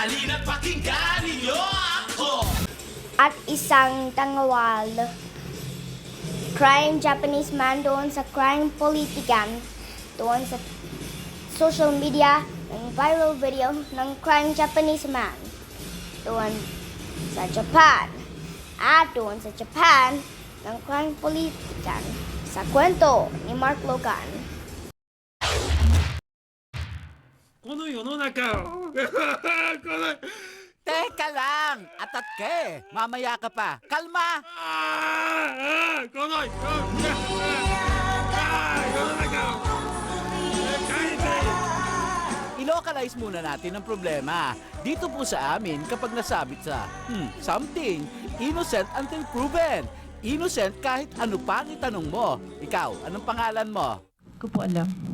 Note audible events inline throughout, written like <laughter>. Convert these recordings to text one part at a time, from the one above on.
Halina't pakinggan ninyo ako! at isang tangawal. Crime Japanese man doon sa crime politikan, doon sa social media, ng viral video ng crime Japanese man, doon sa Japan. At doon sa Japan, ng crime politikan, sa kwento ni Mark Logan. この世の中をこ<laughs> の Teka lang! Atat ka eh! Mamaya ka pa! Kalma! ああこの世の中世の中を変えたい I-localize muna natin ang problema. Dito po sa amin kapag nasabit sa hmm, something, innocent until proven. Innocent kahit ano pang itanong mo. Ikaw, anong pangalan mo? Ko po alam.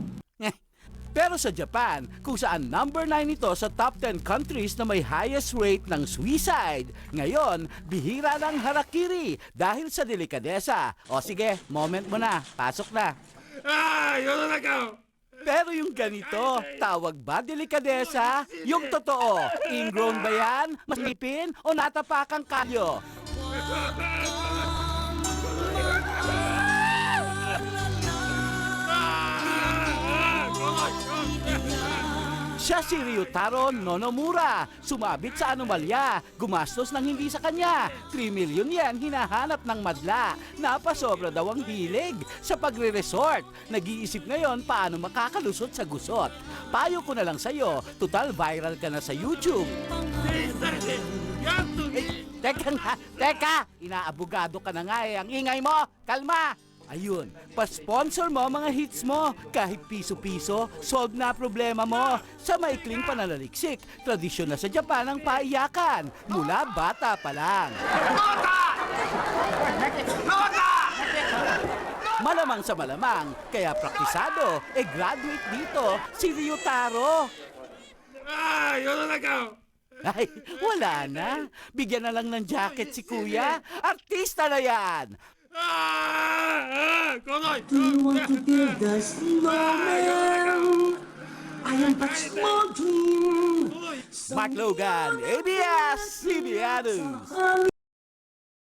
Pero sa Japan, kung saan number 9 ito sa top 10 countries na may highest rate ng suicide, ngayon, bihira ng harakiri dahil sa delikadesa. O sige, moment mo na, pasok na. Ah, yun na ako! Pero yung ganito, tawag ba delikadesa? Yung totoo, ingrown ba yan? Masipin o natapakang kalyo? <laughs> Siya si Ryutaro Nonomura, sumabit sa anomalya, gumastos ng hindi sa kanya. 3 million yan hinahanap ng madla. Napasobra daw ang hilig sa pagre-resort. Nag-iisip ngayon paano makakalusot sa gusot. Payo ko na lang sa'yo, total viral ka na sa YouTube. Eh, teka nga, teka! Inaabogado ka na nga eh. Ang ingay mo, kalma! Ayun, pa-sponsor mo mga hits mo. Kahit piso-piso, solve na problema mo. Sa maikling pananaliksik, tradisyon na sa Japan ang paiyakan. Mula bata pa lang. Nota! Nota! Malamang sa malamang, kaya praktisado, e eh graduate dito, si Ryutaro. Ah, yun na nagaw! Ay, wala na. Bigyan na lang ng jacket si kuya. Artista na yan. Do you want to build the snowman? I am but small too. Mark Logan, ABS, CBN.